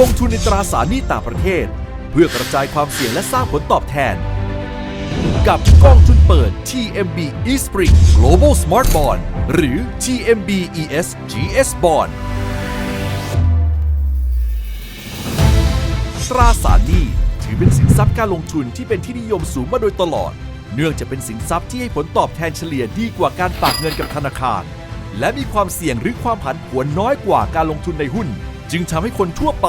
ลงทุนในตราสารหนี้ต่างประเทศ เพื่อกระจายความเสี่ยงและสร้างผลตอบแทน กับกองทุนเปิด TMB eSpring Global Smart Bond หรือ TMB ES GS Bond ตราสารหนี้ถือเป็นสินทรัพย์การลงทุนที่เป็นที่นิยมสูงมาโดยตลอด เนื่องจากเป็นสินทรัพย์ที่ให้ผลตอบแทนเฉลี่ยดีกว่าการฝากเงินกับธนาคาร และมีความเสี่ยงหรือความผันผวนน้อยกว่าการลงทุนในหุ้น จึงทำให้คนทั่วไป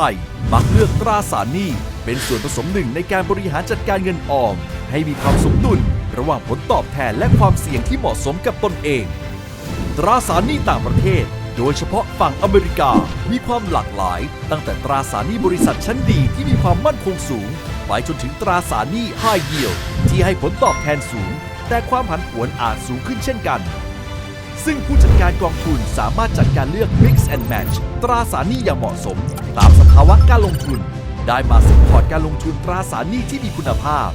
มักเลือกตราสารหนี้ เป็นส่วนผสมหนึ่งในการบริหารจัดการเงินออม ให้มีความสมดุล ระหว่างผลตอบแทนและความเสี่ยงที่เหมาะสมกับตนเอง ตราสารหนี้ต่างประเทศ โดยเฉพาะฝั่งอเมริกา มีความหลากหลาย ตั้งแต่ตราสารหนี้บริษัทชั้นดีที่มีความมั่นคงสูง ไปจนถึงตราสารหนี้ High Yield ที่ให้ผลตอบแทนสูง แต่ความผันผวนอาจสูงขึ้นเช่นกัน ซึ่งผู้จัดการกองทุนสามารถจัดการเลือก Mix and Match ตราสารหนี้อย่างเหมาะสม ตามสภาวะการลงทุน ได้มาสปอร์ตการลงทุนตราสารหนี้ที่มีคุณภาพ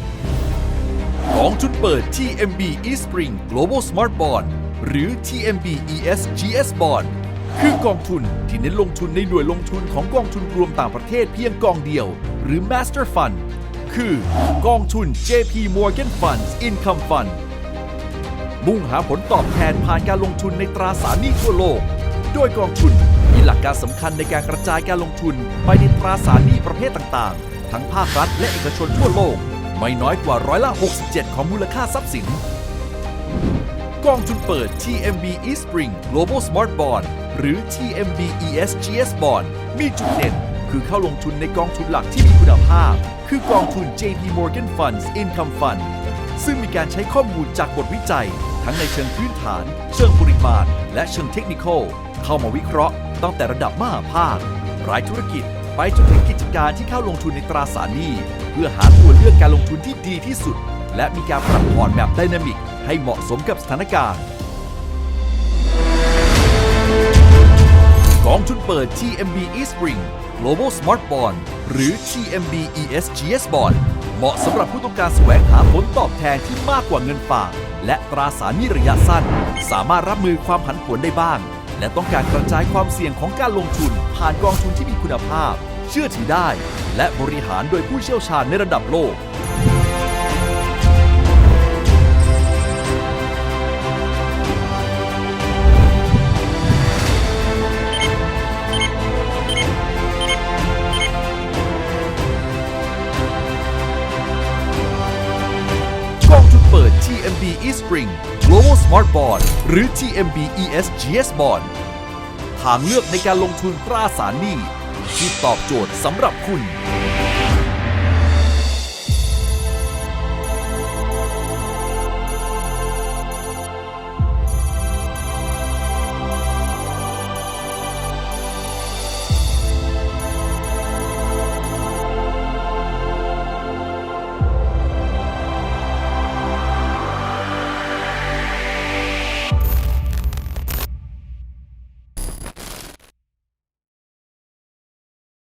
กองทุนเปิด TMB eSpring Global Smart Bond หรือ TMB ES GS Bond คือกองทุนที่เน้นลงทุนในหน่วยลงทุนของกองทุนรวมต่างประเทศเพียงกองเดียว หรือ Master Fund คือกองทุน JP Morgan Funds Income Fund มุ่งหาผลตอบแทนผ่านการลงทุนในตราสารหนี้ทั่วโลก โดยกองทุนมีหลักการสำคัญในการกระจายการลงทุนไปในตราสารหนี้ประเภทต่างๆ ทั้งภาครัฐและเอกชนทั่วโลก ไม่น้อยกว่าร้อยละ 67 ของมูลค่าทรัพย์สิน กองทุนเปิด TMB eSpring Global Smart Bond หรือ TMB ES GS Bond มีจุดเด่นคือเข้าลงทุนในกองทุนหลักที่มีคุณภาพ คือกองทุน JP Morgan Funds Income Fund ซึ่งมีการใช้ข้อมูลจากบทวิจัย ทั้งในเชิงพื้นฐาน เชิงปริมาณ และเชิงเทคนิคอลเข้ามาวิเคราะห์ตั้งแต่ระดับมหาภาค รายธุรกิจ ไปจนถึงกิจการที่เข้าลงทุนในตราสารหนี้ เพื่อหาตัวเลือกการลงทุนที่ดีที่สุด และมีการปรับพอร์ตแบบไดนามิก ให้เหมาะสมกับสถานการณ์กองทุนเปิด TMB eSpring Global Smart Bond หรือ TMB ES GS Bond เหมาะสำหรับผู้ต้องการแสวงหาผลตอบแทนที่มากกว่าเงินฝาก และตราสารหนี้ระยะสั้น สามารถรับมือความผันผวนได้บ้าง และต้องการกระจายความเสี่ยงของการลงทุน ผ่านกองทุนที่มีคุณภาพ เชื่อถือได้ และบริหารโดยผู้เชี่ยวชาญในระดับโลกก TMB eSpring Global Smart Bond หรือ TMB ES GS Bond ทางเลือกในการลงทุนตราสารหนี้ที่ตอบโจทย์สำหรับคุณ